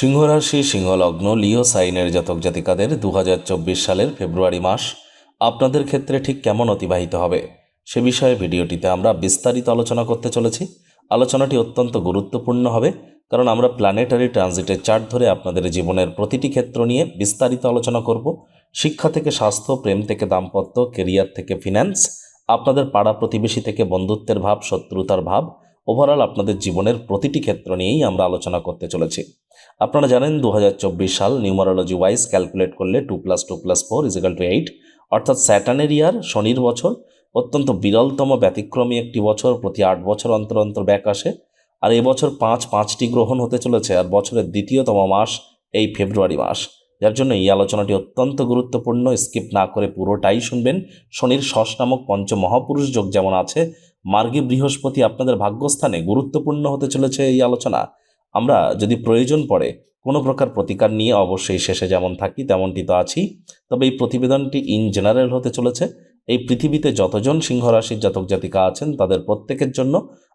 সিংহরাশি সিংহলগ্ন লিও সাইনের জাতক জাতিকাদের দু হাজার চব্বিশ সালের ফেব্রুয়ারি মাস আপনাদের ক্ষেত্রে ঠিক কেমন অতিবাহিত হবে? সে বিষয়ে ভিডিওটিতে আমরা বিস্তারিত আলোচনা করতে চলেছি। আলোচনাটি অত্যন্ত গুরুত্বপূর্ণ হবে, কারণ আমরা প্ল্যানেটারি ট্রানজিটের চার্ট ধরে আপনাদের জীবনের প্রতিটি ক্ষেত্র নিয়ে বিস্তারিত আলোচনা করব। শিক্ষা থেকে স্বাস্থ্য, প্রেম থেকে দাম্পত্য কেরিয়ার থেকে ফিন্যান্স আপনাদের পাড়া প্রতিবেশী থেকে বন্ধুত্বের ভাব, শত্রুতার ভাব ওভারঅল আপনাদের জীবনের প্রতিটি ক্ষেত্র নিয়েই আমরা আলোচনা করতে চলেছি। আপনারা জানেন দু হাজার চব্বিশ সাল নিউমারোলজি ওয়াইজ ক্যালকুলেট করলে two plus two plus four is equal to eight. অর্থাৎ স্যাটানের ইয়ার, শনির বছর, অত্যন্ত বিরলতম, ব্যতিক্রমী একটি বছর, প্রতি আট বছর অন্তর অন্তর ব্যাক আসে। আর এবছর পাঁচ, পাঁচটি গ্রহণ হতে চলেছে, আর বছরের দ্বিতীয়তম মাস এই ফেব্রুয়ারি মাস। যার জন্য এই আলোচনাটি অত্যন্ত গুরুত্বপূর্ণ, স্কিপ না করে পুরোটাই শুনবেন। শনির শশ নামক পঞ্চ মহাপুরুষ যোগ যেমন আছে, মার্গী বৃহস্পতি আপনাদের ভাগ্যস্থানে গুরুত্বপূর্ণ হতে চলেছে এই আলোচনা। আমরা যদি প্রয়োজন পড়ে কোনো প্রকার প্রতিকার নিয়ে অবশ্যই শেষে যেমন থাকি, তেমনটি তো আছি তবে এই প্রতিবেদনটি ইন জেনারেল হতে চলেছে। এই পৃথিবীতে যতজন সিংহ রাশির জাতক জাতিকা আছেন, তাদের প্রত্যেকের জন্য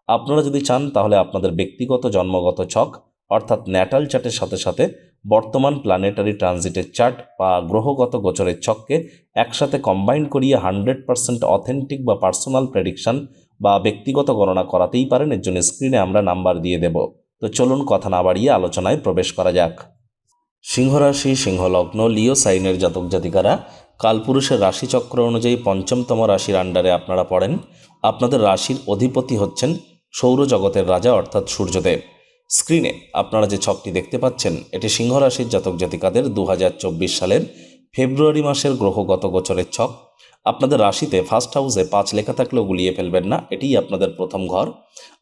আপনারা যদি চান, তাহলে আপনাদের ব্যক্তিগত জন্মগত ছক, অর্থাৎ ন্যাটাল চার্টের সাথে সাথে বর্তমান প্ল্যানেটারি ট্রানজিটের চার্ট বা গ্রহগত গোচরের ছককে একসাথে কম্বাইন করিয়ে হান্ড্রেড পার্সেন্ট অথেন্টিক বা পার্সোনাল প্রেডিকশন বা ব্যক্তিগত গণনা করাতেই পারেন। এর জন্য স্ক্রিনে আমরা নাম্বার দিয়ে দেব। তো চলুন কথা না বাড়িয়ে আলোচনায় প্রবেশ করা যাক। সিংহরাশি, সিংহলগ্ন, লিও সাইনের জাতক জাতিকারা, কালপুরুষের রাশিচক্র অনুযায়ী পঞ্চমতম রাশির আন্ডারে আপনারা পড়েন। আপনাদের রাশির অধিপতি হচ্ছেন সৌরজগতের রাজা, অর্থাৎ সূর্যদেব। স্ক্রিনে আপনারা যে ছকটি দেখতে পাচ্ছেন, এটি সিংহরাশির জাতক জাতিকাদের দু হাজার চব্বিশ সালের ফেব্রুয়ারি মাসের গ্রহগত গোচরের ছক। আপনাদের রাশিতে ফার্স্ট হাউসে পাঁচ লেখা থাকলেও গুলিয়ে ফেলবেন না, এটিই আপনাদের প্রথম ঘর।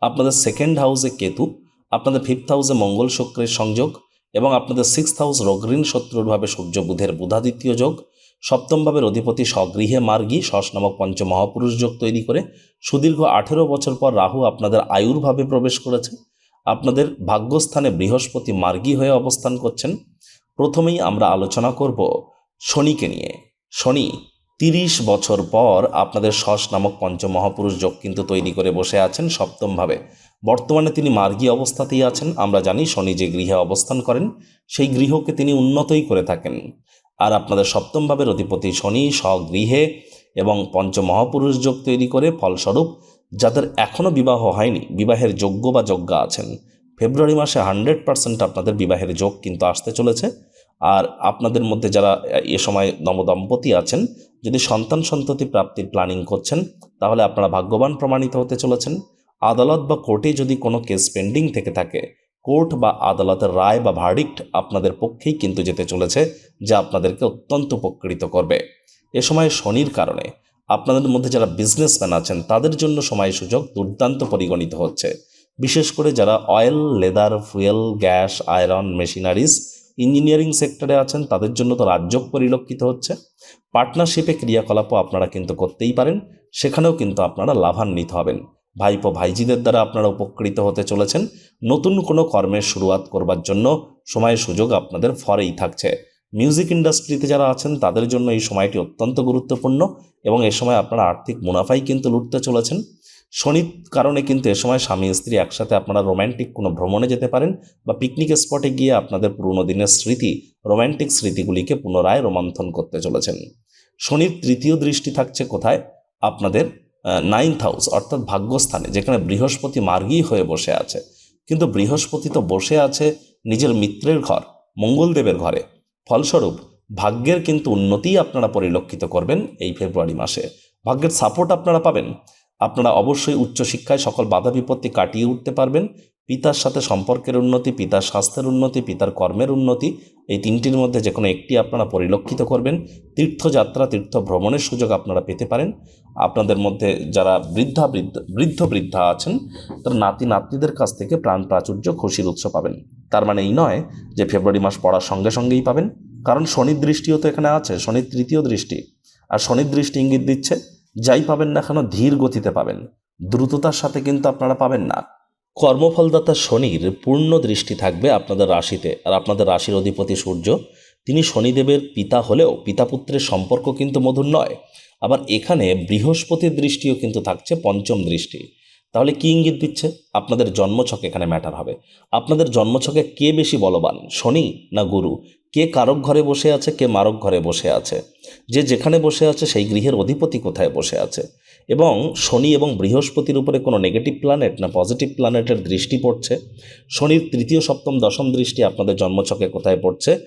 আপনাদের সেকেন্ড হাউসে কেতু আপনাদের ফিফথ হাউসে মঙ্গল শুক্রের সংযোগ এবং আপনাদের সিক্সথ হাউস রগ্রীণ শত্রুরভাবে সূর্য বুধের বুধাদিত্য যোগ। সপ্তম ভাবের অধিপতি স্বগৃহে মার্গী শশ নামক পঞ্চমহাপুরুষ যোগ তৈরি করে সুদীর্ঘ আঠেরো বছর পর রাহু আপনাদের আয়ুর্ভাবে প্রবেশ করেছে। আপনাদের ভাগ্যস্থানে বৃহস্পতি মার্গী হয়ে অবস্থান করছেন। প্রথমেই আমরা আলোচনা করব শনিকে নিয়ে। শনি, তিরিশ বছর পর আপনাদের শশ নামক পঞ্চমহাপুরুষ যোগ কিন্তু তৈরি করে বসে আছেন সপ্তমভাবে বর্তমানে তিনি মার্গী অবস্থাতেই আছেন। আমরা জানি শনি যে গৃহে অবস্থান করেন, সেই গৃহকে তিনি উন্নতই করে থাকেন। আর আপনাদের সপ্তম ভাবের অধিপতি শনি স্বগৃহে এবং পঞ্চ মহাপুরুষ যোগ তৈরি করে ফলস্বরূপ যাদের এখনও বিবাহ হয়নি, বিবাহের যোগ্য বা যজ্ঞা আছেন। ফেব্রুয়ারি মাসে হান্ড্রেড পার্সেন্ট আপনাদের বিবাহের যোগ কিন্তু আসতে চলেছে। আর আপনাদের মধ্যে যারা এ সময় নবদম্পতি আছেন, যদি সন্তান সন্ততি প্রাপ্তির প্ল্যানিং করছেন, তাহলে আপনারা ভাগ্যবান প্রমাণিত হতে চলেছেন। আদালত বা কোর্টে যদি কোনো কেস পেন্ডিং থেকে থাকে, কোর্ট বা আদালতের রায় বা ভার্ডিক্ট আপনাদের পক্ষেই কিন্তু যেতে চলেছে, যা আপনাদেরকে অত্যন্ত উপকৃত করবে। এ সময় শনির কারণে আপনাদের মধ্যে যারা বিজনেসম্যান আছেন, তাদের জন্য সময় সুযোগ দুর্দান্ত পরিগণিত হচ্ছে। বিশেষ করে যারা oil leather fuel gas iron machineries engineering সেক্টরে আছেন, তাদের জন্য তো রাজ্য পরিলক্ষিত হচ্ছে। পার্টনারশিপে ক্রিয়াকলাপও আপনারা কিন্তু করতেই পারেন, সেখানেও কিন্তু আপনারা লাভান্বিত হবেন। ভাইপো ভাইজিদের দ্বারা আপনারা উপকৃত হতে চলেছেন। নতুন কোনো কর্মের শুরুয়াত করবার জন্য সময় সুযোগ আপনাদের ফরেই থাকছে। মিউজিক ইন্ডাস্ট্রিতে যারা আছেন, তাদের জন্য এই সময়টি অত্যন্ত গুরুত্বপূর্ণ এবং এ সময় আপনারা আর্থিক মুনাফাই কিন্তু লুটতে চলেছেন। শনির কারণে কিন্তু এ সময় স্বামী স্ত্রী একসাথে আপনারা রোম্যান্টিক কোনো ভ্রমণে যেতে পারেন বা পিকনিক স্পটে গিয়ে আপনাদের পুরনো দিনের স্মৃতি, রোম্যান্টিক স্মৃতিগুলিকে পুনরায় রোমন্থন করতে চলেছেন। শনির তৃতীয় দৃষ্টি থাকছে কোথায়? আপনাদের নাইন্থ হাউস অর্থাৎ ভাগ্যস্থানে, যেখানে বৃহস্পতি মার্গী হয়ে বসে আছে। কিন্তু বৃহস্পতি তো বসে আছে নিজের মিত্রের ঘর, মঙ্গলদেবের ঘরে। ফলস্বরূপ, ভাগ্যের কিন্তু উন্নতি আপনারা পরিলক্ষিত করবেন এই ফেব্রুয়ারি মাসে। ভাগ্যের সাপোর্ট আপনারা পাবেন। আপনারা অবশ্যই উচ্চশিক্ষায় সকল বাধা বিপত্তি কাটিয়ে উঠতে পারবেন। পিতার সাথে সম্পর্কের উন্নতি, পিতার স্বাস্থ্যের উন্নতি, পিতার কর্মের উন্নতি, এই তিনটির মধ্যে যে কোনো একটি আপনারা পরিলক্ষিত করবেন। তীর্থযাত্রা, তীর্থ ভ্রমণের সুযোগ আপনারা পেতে পারেন। আপনাদের মধ্যে যারা বৃদ্ধা, বৃদ্ধ বৃদ্ধ বৃদ্ধা আছেন, তারা নাতি, নাতনিদের কাছ থেকে প্রাণ প্রাচুর্য, খুশির উৎস পাবেন। তার মানে এই নয় যে ফেব্রুয়ারি মাস পড়ার সঙ্গে সঙ্গেই পাবেন। কারণ শনির দৃষ্টিও তো এখানে আছে, শনির তৃতীয় দৃষ্টি। আর শনির দৃষ্টি ইঙ্গিত দিচ্ছে, যাই পাবেন না কেন, ধীর গতিতে পাবেন। দ্রুততার সাথে কিন্তু আপনারা পাবেন না। কর্মফলদাতা শনির পূর্ণ দৃষ্টি থাকবে আপনাদের রাশিতে। আর আপনাদের রাশির অধিপতি সূর্য, তিনি শনিদেবের পিতা হলেও পিতা পুত্রের সম্পর্ক কিন্তু মধুর নয়। আবার এখানে বৃহস্পতির দৃষ্টিও কিন্তু থাকছে পঞ্চম দৃষ্টি। তাহলে কি ইঙ্গিত দিচ্ছে? আপনাদের জন্মছক এখানে ম্যাটার হবে। আপনাদের জন্মছকে কে বেশি বলবান, শনি না গুরু? কে কারক ঘরে বসে আছে, কে মারক ঘরে বসে আছে? যে যেখানে বসে আছে, সেই গৃহের অধিপতি কোথায় বসে আছে? এবং শনি এবং বৃহস্পতির উপরে কোনো নেগেটিভ প্ল্যানেট না পজিটিভ প্ল্যানেটের দৃষ্টি পড়ছে। শনির তৃতীয় সপ্তম, দশম দৃষ্টি আপনাদের জন্মছকে কোথায় পড়ছে?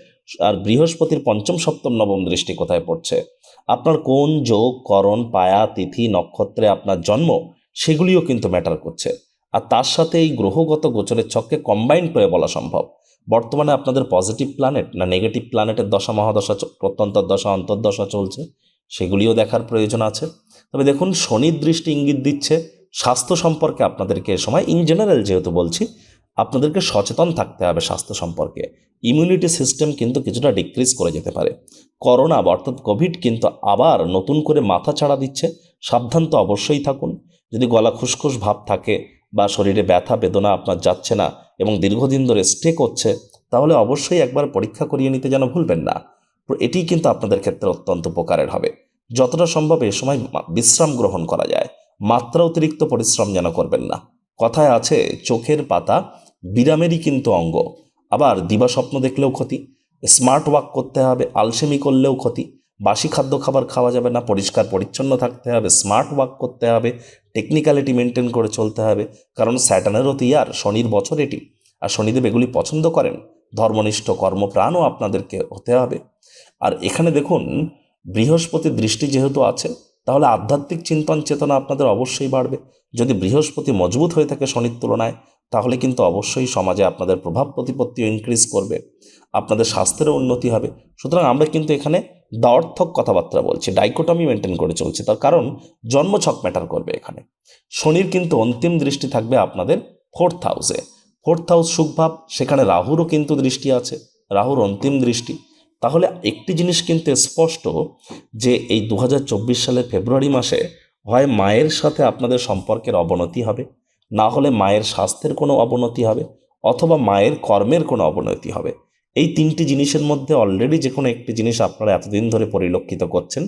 আর বৃহস্পতির পঞ্চম, সপ্তম, নবম দৃষ্টি কোথায় পড়ছে? আপনার কোন যোগ, করণ, পায়া, তিথি, নক্ষত্রে আপনার জন্ম, সেগুলিও কিন্তু ম্যাটার করছে। আর তার সাথে এই গ্রহগত গোচরের ছককে কম্বাইন করে বলা সম্ভব। বর্তমানে আপনাদের পজিটিভ প্ল্যানেট না নেগেটিভ প্ল্যানেটের দশা, মহাদশা প্রত্যন্তর দশা, অন্তর্দশা চলছে, সেগুলিও দেখার প্রয়োজন আছে। তবে দেখুন, শনির দৃষ্টি ইঙ্গিত দিচ্ছে স্বাস্থ্য সম্পর্কে আপনাদেরকে এ সময় ইন জেনারেল যেহেতু বলছি, আপনাদেরকে সচেতন থাকতে হবে স্বাস্থ্য সম্পর্কে। ইমিউনিটি সিস্টেম কিন্তু কিছুটা ডিক্রিজ করে যেতে পারে। করোনা অর্থাৎ কোভিড কিন্তু আবার নতুন করে মাথা ছাড়া দিচ্ছে, সাবধান তো অবশ্যই থাকুন। যদি গলা খুসখুস ভাব থাকে বা শরীরে ব্যথা, বেদনা আপনার যাচ্ছে না এবং দীর্ঘদিন ধরে স্টে করছে, তাহলে অবশ্যই একবার পরীক্ষা করিয়ে নিতে যেন ভুলবেন না। এটি কিন্তু আপনাদের ক্ষেত্রে অত্যন্ত উপকারের হবে। যতটা সম্ভব এ সময় বিশ্রাম গ্রহণ করা যায়। মাত্রা অতিরিক্ত পরিশ্রম যেন করবেন না। কথায় আছে, চোখের পাতা বিরামেরই কিন্তু অঙ্গ। আবার দিবা স্বপ্ন দেখলেও ক্ষতি, স্মার্ট ওয়ার্ক করতে হবে, আলসেমি করলেও ক্ষতি, বাসি খাদ্য খাবার খাওয়া যাবে না, পরিষ্কার পরিচ্ছন্ন থাকতে হবে, স্মার্ট ওয়ার্ক করতে হবে, টেকনিক্যালিটি মেনটেন করে চলতে হবে, কারণ স্যাটানেরও তিয়ার শনির বছর এটি। আর শনিদেব এগুলি পছন্দ করেন। ধর্মনিষ্ঠ কর্মপ্রাণও আপনাদেরকে হতে হবে। আর এখানে দেখুন বৃহস্পতির দৃষ্টি যেহেতু আছে, তাহলে আধ্যাত্মিক চিন্তন চেতনা আপনাদের অবশ্যই বাড়বে। যদি বৃহস্পতি মজবুত হয়ে থাকে শনির তুলনায়, তাহলে কিন্তু অবশ্যই সমাজে আপনাদের প্রভাব প্রতিপত্তিও ইনক্রিজ করবে, আপনাদের স্বাস্থ্যেরও উন্নতি হবে। সুতরাং আমরা কিন্তু এখানে দার্থক কথাবার্তা বলছি ডাইকোটমি মেনটেন করে চলছি। তার কারণ জন্মছক ম্যাটার করবে এখানে। শনির কিন্তু অন্তিম দৃষ্টি থাকবে আপনাদের ফোর্থ হাউসে ফোর্থ হাউস সুখভাব, সেখানে রাহুরও কিন্তু দৃষ্টি আছে, রাহুর অন্তিম দৃষ্টি। তাহলে একটি জিনিস কিন্তু স্পষ্ট যে এই দু হাজার চব্বিশ সালের ফেব্রুয়ারি মাসে হয় মায়ের সাথে আপনাদের সম্পর্কের অবনতি হবে, না হলে মায়ের স্বাস্থ্যের কোনো অবনতি হবে অথবা মায়ের কর্মের কোনো অবনতি হবে। এই তিনটি জিনিসের মধ্যে অলরেডি যে কোনো একটি জিনিস আপনারা এতদিন ধরে পরিলক্ষিত করছেন,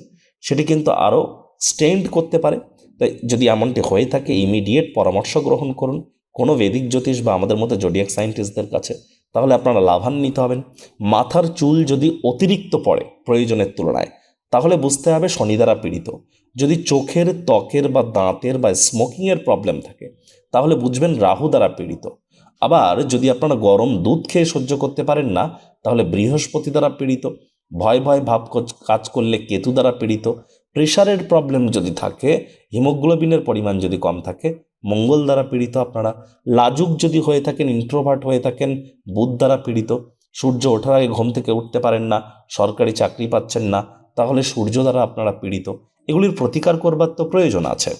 সেটি কিন্তু আরও স্টেন্ড করতে পারে। তাই যদি এমনটি হয়ে থাকে ইমিডিয়েট পরামর্শ গ্রহণ করুন। কোনো বেদিক জ্যোতিষ বা আমাদের মতো জোডিয়াক সায়েন্টিস্টদের কাছে তাহলে আপনারা লাভান্বিত হবেন। মাথার চুল যদি অতিরিক্ত পড়ে প্রয়োজনের তুলনায়, তাহলে বুঝতে হবে শনি দ্বারা পীড়িত। যদি চোখের, ত্বকের বা দাঁতের বা স্মোকিংয়ের প্রবলেম থাকে, তাহলে বুঝবেন রাহু দ্বারা পীড়িত। আবার যদি আপনারা গরম দুধ খেয়ে সহ্য করতে পারেন না, তাহলে বৃহস্পতি দ্বারা পীড়িত। ভয় ভয় ভাব কাজ করলে কেতু দ্বারা পীড়িত। প্রেশারের প্রবলেম যদি থাকে, হিমোগ্লোবিনের পরিমাণ যদি কম থাকে মঙ্গল দ্বারা পীড়িত আপনারা। লাজুক যদি হয়ে থাকেন ইন্ট্রোভার্ট হয়ে থাকেন, বুধ দ্বারা পীড়িত, সূর্য ওঠার আগে ঘুম থেকে উঠতে পারেন না, সরকারি চাকরি পাচ্ছেন না, তাহলে সূর্য দ্বারা আপনারা পীড়িত। এগুলির প্রতিকার করবার তো প্রয়োজন আছে।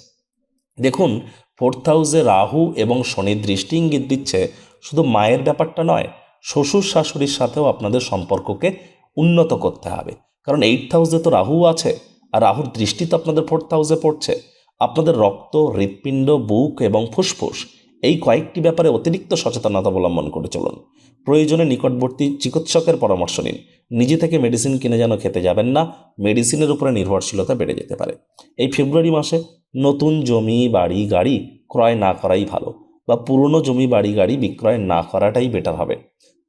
দেখুন ফোর্থ হাউসে রাহু এবং শনির দৃষ্টি ইঙ্গিত দিচ্ছে, শুধু মায়ের ব্যাপারটা নয়, শ্বশুর শাশুড়ির সাথেও আপনাদের সম্পর্ককে উন্নত করতে হবে। কারণ এইট হাউসে তো রাহু আছে, আর রাহুর দৃষ্টি তো আপনাদের ফোর্থ হাউসে পড়ছে। আপনাদের রক্ত, হৃৎপিণ্ড, বুক এবং ফুসফুস এই কয়েকটি ব্যাপারে অতিরিক্ত সচেতনতা অবলম্বন করে চলুন। প্রয়োজনে নিকটবর্তী চিকিৎসকের পরামর্শ নিন। নিজে থেকে মেডিসিন কিনে যেন খেতে যাবেন না, মেডিসিনের উপরে নির্ভরশীলতা বেড়ে যেতে পারে। এই ফেব্রুয়ারি মাসে নতুন জমি, বাড়ি, গাড়ি ক্রয় না করাই ভালো বা পুরনো জমি, বাড়ি, গাড়ি বিক্রয় না করাটাই বেটার হবে।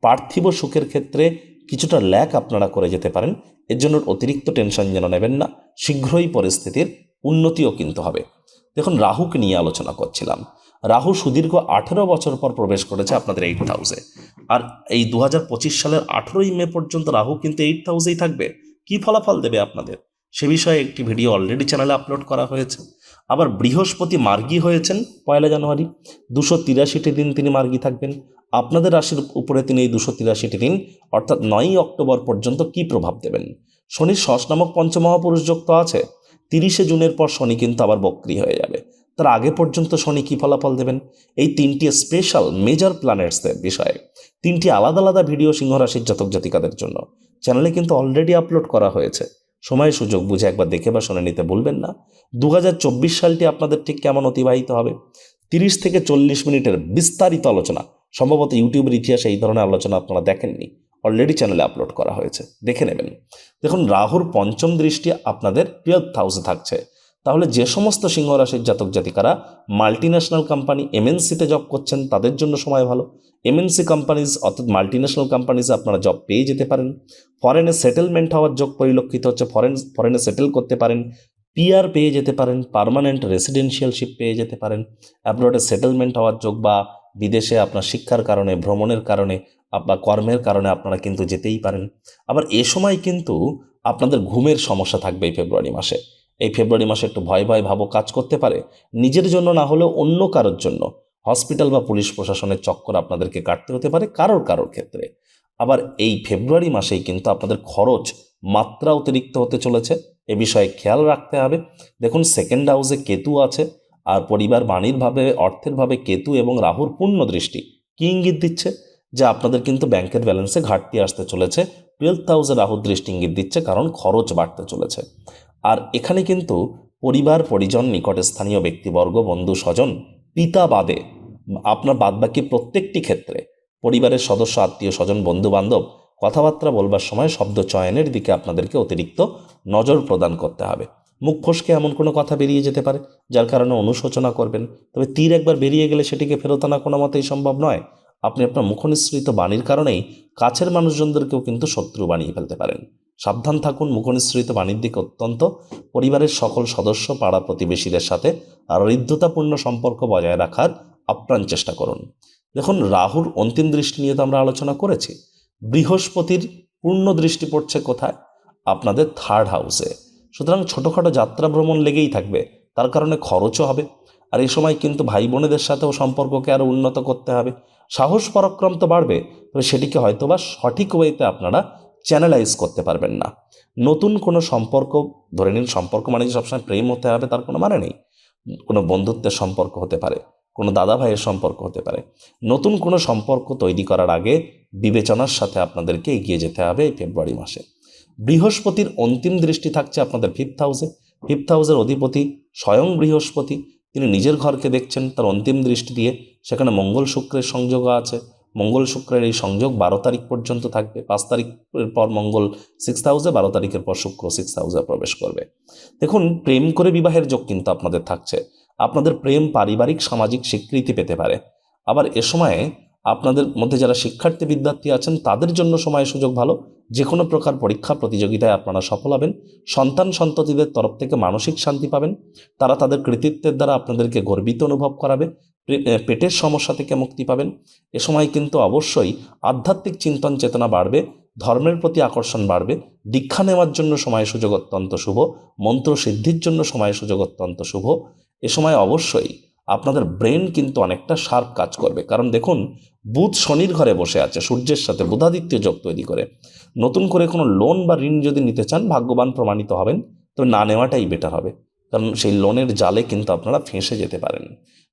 পার্থিব সুখের ক্ষেত্রে কিছুটা ল্যাক আপনারা করে যেতে পারেন। এর জন্য অতিরিক্ত টেনশন যেন নেবেন না। শীঘ্রই পরিস্থিতির উন্নতিও কিন্তু হবে। দেখুন, রাহুকে নিয়ে আলোচনা করছিলাম। রাহু সুদীর্ঘ আঠেরো বছর পর প্রবেশ করেছে আপনাদের এইট হাউসে আর এই দু হাজার পঁচিশ সালের আঠেরোই মে পর্যন্ত রাহু কিন্তু এইট হাউসেই থাকবে। কি ফলাফল দেবে আপনাদের? সে বিষয়ে একটি ভিডিও অলরেডি চ্যানেলে আপলোড করা হয়েছে। আবার বৃহস্পতি মার্গী হয়েছেন পয়লা জানুয়ারি। দুশো তিরাশিটি দিন তিনি মার্গী থাকবেন। আপনাদের রাশির উপরে তিনি এই দুশো তিরাশিটি দিন, অর্থাৎ নয়ই অক্টোবর পর্যন্ত কি প্রভাব দেবেন? শনির শশ নামক পঞ্চমহাপুরুষ যোগ তো আছে। তিরিশে জুনের পর শনি কিন্তু আবার বক্রি হয়ে যাবে। তার আগে পর্যন্ত শনি কী ফলাফল দেবেন? এই তিনটি স্পেশাল মেজর প্ল্যানেটসদের বিষয়ে। তিনটি আলাদা আলাদা ভিডিও সিংহরাশির জাতক জাতিকাদের জন্য। চ্যানেলে কিন্তু অলরেডি আপলোড করা হয়েছে। সময় সুযোগ বুঝে একবার দেখে বা শুনে নিতে ভুলবেন না। দু হাজার চব্বিশ সালটি আপনাদের ঠিক কেমন অতিবাহিত হবে? তিরিশ থেকে চল্লিশ মিনিটের বিস্তারিত আলোচনা, সম্ভবত ইউটিউবের ইতিহাসে এই ধরনের আলোচনা আপনারা দেখেননি। অলরেডি চ্যানেলে আপলোড করা হয়েছে। দেখে নেবেন। দেখুন, রাহুর পঞ্চম দৃষ্টি আপনাদের টুয়েলভ হাউসে থাকছে। তাহলে যে সমস্ত সিংহ রাশির জাতক জাতিকারা মাল্টি ন্যাশনাল কোম্পানি এমএনসিতে জব করছেন, তাদের জন্য সময় ভালো। এমএনসি কোম্পানিজ অর্থাৎ মাল্টি ন্যাশনাল কোম্পানিজে আপনারা জব পেয়ে যেতে পারেন। ফরেনে সেটেলমেন্ট হওয়ার যোগ পরিলক্ষিত হচ্ছে ফরেন ফরেনে সেটেল করতে পারেন। পিআর পেয়ে যেতে পারেন পার্মানেন্ট রেসিডেন্সিয়ালশিপ পেয়ে যেতে পারেন। অ্যাব্রোডে সেটেলমেন্ট হওয়ার যোগ বা বিদেশে আপনার শিক্ষার কারণে, ভ্রমণের কারণে বা কর্মের কারণে আপনারা কিন্তু যেতেই পারেন। আবার এ সময় কিন্তু আপনাদের ঘুমের সমস্যা থাকবে এই ফেব্রুয়ারি মাসে। এই ফেব্রুয়ারি মাসে একটু ভয় ভয় ভাবো কাজ করতে পারে। নিজের জন্য না হলেও অন্য কারোর জন্য হসপিটাল বা পুলিশ প্রশাসনের চক্কর আপনাদেরকে কাটতে হতে পারে কারোর কারোর ক্ষেত্রে। আবার এই ফেব্রুয়ারি মাসেই কিন্তু আপনাদের খরচ মাত্রা অতিরিক্ত হতে চলেছে। এ বিষয়ে খেয়াল রাখতে হবে। দেখুন সেকেন্ড হাউসে কেতু আছে, আর পরিবার বাণীর ভাবে, অর্থের ভাবে কেতু এবং রাহুর পূর্ণ দৃষ্টি কি ইঙ্গিত দিচ্ছে? যে আপনাদের কিন্তু ব্যাংকের ব্যালেন্সে ঘাটতি আসতে চলেছে। টুয়েলভ হাউসে রাহুর দৃষ্টি ইঙ্গিত দিচ্ছে কারণ খরচ বাড়তে চলেছে। আর এখানে কিন্তু পরিবার, পরিজন, নিকটে স্থানীয় ব্যক্তিবর্গ, বন্ধু, স্বজন, পিতা বাদে আপনার বাদবাকি প্রত্যেকটি ক্ষেত্রে পরিবারের সদস্য, আত্মীয়, স্বজন বন্ধু বান্ধব কথাবার্তা বলবার সময় শব্দ চয়নের দিকে আপনাদেরকে অতিরিক্ত নজর প্রদান করতে হবে। মুখ ফসকে এমন কোনো কথা বেরিয়ে যেতে পারে, যার কারণে অনুশোচনা করবেন। তবে তীর একবার বেরিয়ে গেলে সেটিকে ফেরত আনা কোনো মতেই সম্ভব নয়। আপনি আপনার মুখনিসৃত বাণীর কারণেই কাছের মানুষজনদেরকেও কিন্তু শত্রু বানিয়ে ফেলতে পারেন। সাবধান থাকুন, মুখনিসৃত বাণীর দিকে অত্যন্ত। পরিবারের সকল সদস্য, পাড়া প্রতিবেশীদের সাথে আর হৃদ্যতাপূর্ণ সম্পর্ক বজায় রাখার আপ্রাণ চেষ্টা করুন। দেখুন, রাহুর অন্তিম দৃষ্টি নিয়ে তো আমরা আলোচনা করেছি। বৃহস্পতির পূর্ণ দৃষ্টি পড়ছে কোথায়? আপনাদের থার্ড হাউসে সুতরাং ছোটোখাটো যাত্রা ভ্রমণ লেগেই থাকবে। তার কারণে খরচও হবে। আর এই সময় কিন্তু ভাই বোনেদের সাথেও সম্পর্ককে আরও উন্নত করতে হবে। সাহস পরাক্রম তো বাড়বে, তবে সেটিকে হয়তোবা সঠিক ওয়েতে আপনারা চ্যানেলাইজ করতে পারবেন না। নতুন কোনো সম্পর্ক, ধরে নিন সম্পর্ক মানে যে সবসময় প্রেম হতে হবে, তার কোনো মানে নেই। কোনো বন্ধুত্বের সম্পর্ক হতে পারে, কোনো দাদা ভাইয়ের সম্পর্ক হতে পারে। নতুন কোনো সম্পর্ক তৈরি করার আগে বিবেচনার সাথে আপনাদেরকে এগিয়ে যেতে হবে এই ফেব্রুয়ারি মাসে। বৃহস্পতির অন্তিম দৃষ্টি থাকছে আপনাদের ফিফথ হাউসে ফিফথ হাউসের অধিপতি স্বয়ং বৃহস্পতি তিনি নিজের ঘরকে দেখছেন, তার অন্তিম দৃষ্টি দিয়ে। সেখানে মঙ্গল শুক্রের সংযোগ আছে। মঙ্গল শুক্রের এই সংযোগ বারো তারিখ পর্যন্ত থাকবে। পাঁচ তারিখের পর মঙ্গল সিক্স হাউসে বারো তারিখের পর শুক্র সিক্স হাউসে প্রবেশ করবে। দেখুন, প্রেম করে বিবাহের যোগ কিন্তু আপনাদের থাকছে। আপনাদের প্রেম পারিবারিক, সামাজিক স্বীকৃতি পেতে পারে। আবার এ সময়ে আপনাদের মধ্যে যারা শিক্ষার্থী বিদ্যার্থী আছেন, তাদের জন্য সময় সুযোগ ভালো। যে কোনো প্রকার পরীক্ষা প্রতিযোগিতায় আপনারা সফল হবেন। সন্তান সন্ততিদের তরফ থেকে মানসিক শান্তি পাবেন। তারা তাদের কৃতিত্বের দ্বারা আপনাদেরকে গর্বিত অনুভব করাবে। পেটের সমস্যা থেকে মুক্তি পাবেন। এ সময় কিন্তু অবশ্যই আধ্যাত্মিক চিন্তন চেতনা বাড়বে, ধর্মের প্রতি আকর্ষণ বাড়বে। দীক্ষা নেওয়ার জন্য সময় সুযোগ অত্যন্ত শুভ। মন্ত্র সিদ্ধির জন্য সময় সুযোগ অত্যন্ত শুভ। এ সময় অবশ্যই আপনাদের ব্রেন কিন্তু অনেকটা শার্প কাজ করবে। কারণ দেখুন, বুধ শনির ঘরে বসে আছে, সূর্যের সাথে বুধাদিত্য যোগ তৈরি করে। নতুন করে কোনো লোন বা ঋণ যদি নিতে চান, ভাগ্যবান প্রমাণিত হবেন, তবে না নেওয়াটাই বেটার হবে। কারণ সেই লোনের জালে কিন্তু আপনারা ফেঁসে যেতে পারেন।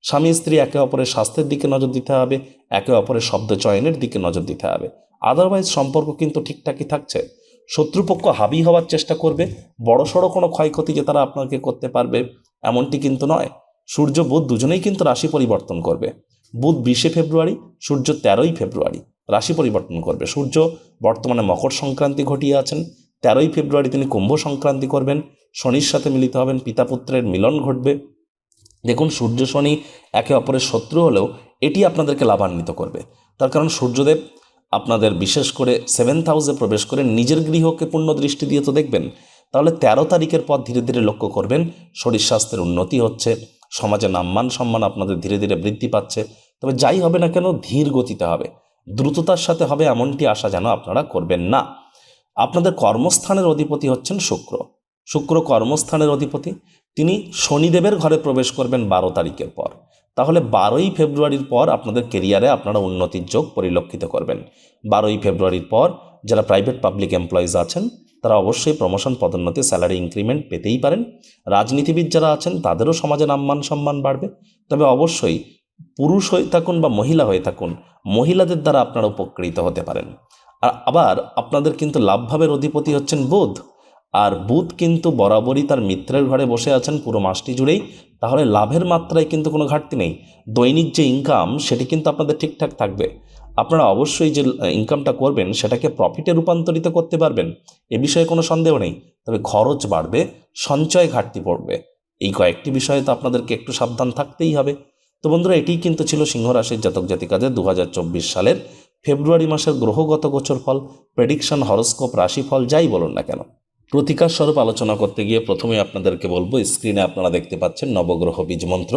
স্বামী, স্ত্রী একে অপরের স্বাস্থ্যের দিকে নজর দিতে হবে, একে অপরের শব্দ চয়নের দিকে নজর দিতে হবে। আদারওয়াইজ সম্পর্ক কিন্তু ঠিকঠাকই থাকছে। শত্রুপক্ষ হাবি হওয়ার চেষ্টা করবে, বড়সড় কোনো ক্ষয়ক্ষতি যে তারা আপনাকে করতে পারবে, এমনটি কিন্তু নয়। সূর্য, বুধ দুজনেই কিন্তু রাশি পরিবর্তন করবে। বুধ বিশে ফেব্রুয়ারি, সূর্য তেরোই ফেব্রুয়ারি রাশি পরিবর্তন করবে। সূর্য বর্তমানে মকর সংক্রান্তি ঘটিয়ে আছেন। তেরোই ফেব্রুয়ারি তিনি কুম্ভ সংক্রান্তি করবেন। শনির সাথে মিলিত হবেন পিতা পুত্রের মিলন ঘটবে। দেখুন, সূর্য, শনি একে অপরের শত্রু হলেও এটি আপনাদেরকে লাভান্বিত করবে। তার কারণ সূর্যদেব আপনাদের বিশেষ করে সেভেন্থ হাউসে প্রবেশ করে নিজের গৃহকে পূর্ণ দৃষ্টি দিয়ে তো দেখবেন। তাহলে তেরো তারিখের পর ধীরে ধীরে লক্ষ্য করবেন, শরীর স্বাস্থ্যের উন্নতি হচ্ছে। সমাজে নাম্মান সম্মান আপনাদের ধীরে ধীরে বৃদ্ধি পাচ্ছে। তবে যাই হবে না কেন, ধীর গতিতে হবে। দ্রুততার সাথে হবে এমনটি আশা যেন আপনারা করবেন না। আপনাদের কর্মস্থানের অধিপতি হচ্ছেন শুক্র। শুক্র কর্মস্থানের অধিপতি। তিনি শনিদেবের ঘরে প্রবেশ করবেন বারো তারিখের পর। তাহলে বারোই ফেব্রুয়ারির পর আপনাদের কেরিয়ারে আপনারা উন্নতির যোগ পরিলক্ষিত করবেন। বারোই ফেব্রুয়ারির পর যারা প্রাইভেট পাবলিক এমপ্লয়িজ আছেন, তারা অবশ্যই প্রমোশন পদোন্নতি স্যালারি ইনক্রিমেন্ট পেতেই পারেন। রাজনীতিবিদ যারা আছেন, তাদেরও সমাজে নাম্মান, সম্মান বাড়বে। তবে অবশ্যই পুরুষ হয়ে থাকুন বা মহিলা হয়ে থাকুন, মহিলাদের দ্বারা আপনারা উপকৃত হতে পারেন। আর আবার আপনাদের কিন্তু লাভভাবের অধিপতি হচ্ছেন বুধ। আর বুধ কিন্তু বরাবরই তার মিত্রের ঘরে বসে আছেন পুরো মাসটি জুড়েই। তাহলে লাভের মাত্রায় কিন্তু কোনো ঘাটতি নেই। দৈনিক যে ইনকাম সেটি কিন্তু আপনাদের ঠিকঠাক থাকবে। আপনারা অবশ্যই যে ইনকামটা করবেন, সেটাকে প্রফিটে রূপান্তরিত করতে পারবেন। এ বিষয়ে কোনো সন্দেহ নেই। তবে খরচ বাড়বে, সঞ্চয় ঘাটতি পড়বে। এই কয়েকটি বিষয়ে তো আপনাদেরকে একটু সাবধান থাকতেই হবে। তো বন্ধুরা, এটিই কিন্তু ছিল সিংহ রাশির জাতক জাতিকাদের দু হাজার চব্বিশ সালের ফেব্রুয়ারি মাসের গ্রহগত গোচর ফল প্রেডিকশন হরস্কোপ রাশিফল, যাই বলুন না কেন। প্রতিকার স্বরূপ আলোচনা করতে গিয়ে প্রথমে আপনাদেরকে বলব স্ক্রিনে আপনারা দেখতে পাচ্ছেন নবগ্রহ বীজ মন্ত্র।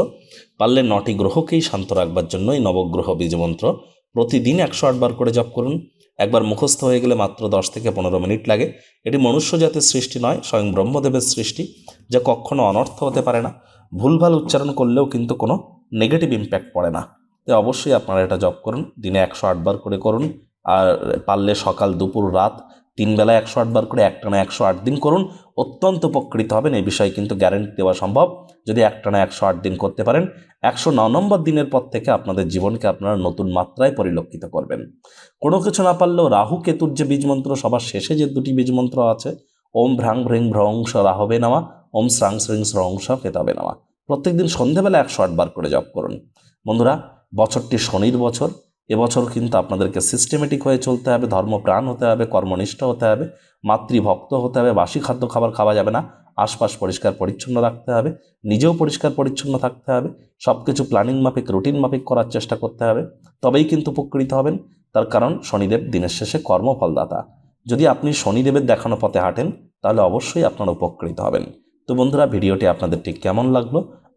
পারলে নটি গ্রহকেই শান্ত রাখবার জন্য এই নবগ্রহ বীজ মন্ত্র প্রতিদিন একশো আটবার করে জপ করুন। একবার মুখস্থ হয়ে গেলে মাত্র দশ থেকে পনেরো মিনিট লাগে। এটি মনুষ্য জাতির সৃষ্টি নয়, স্বয়ং ব্রহ্মদেবের সৃষ্টি, যা কখনো অনর্থ হতে পারে না। ভুলভাল উচ্চারণ করলেও কিন্তু কোনো নেগেটিভ ইম্প্যাক্ট পড়ে না। তাই অবশ্যই আপনারা এটা জপ করুন। দিনে একশো আটবার করে করুন। আর পারলে সকাল, দুপুর, রাত তিন বেলা একশো আটবার করে একটানা একশো আট দিন করুন। অত্যন্ত উপকৃত হবেন। এই বিষয়ে কিন্তু গ্যারেন্টি দেওয়া সম্ভব। যদি একটানা একশো আট দিন করতে পারেন, একশো ন নম্বর দিনের পর থেকে আপনাদের জীবনকে আপনারা নতুন মাত্রায় পরিলক্ষিত করবেন। কোনো কিছু না পারলেও রাহু কেতুর যে বীজমন্ত্র সবার শেষে যে দুটি বীজমন্ত্র আছে, ওম ভ্রাং ভ্রিং ভ্রংস রাহবে নামা, ওম শ্রাং শ্রিং শ্রংস কেতাবে নামা। প্রত্যেকদিন সন্ধেবেলা একশো আটবার করে জপ করুন। বন্ধুরা, বছরটি শনির বছর। এবছর কিন্তু আপনাদেরকে সিস্টেমেটিক হয়ে চলতে হবে, ধর্মপ্রাণ হতে হবে, কর্মনিষ্ঠ হতে হবে, মাতৃভক্ত হতে হবে, বাসি খাদ্য খাবার খাওয়া যাবে না, আশপাশ পরিষ্কার পরিচ্ছন্ন রাখতে হবে, নিজেও পরিষ্কার পরিচ্ছন্ন থাকতে হবে সব কিছু প্ল্যানিং মাফিক রুটিন মাফিক করার চেষ্টা করতে হবে, তবেই কিন্তু উপকৃত হবেন, তার কারণ শনিদেব দিনের শেষে কর্মফলদাতা। যদি আপনি শনিদেবের দেখানো পথে হাঁটেন, তাহলে অবশ্যই আপনারা উপকৃত হবেন। তো বন্ধুরা, ভিডিওটি আপনাদের ঠিক কেমন লাগল?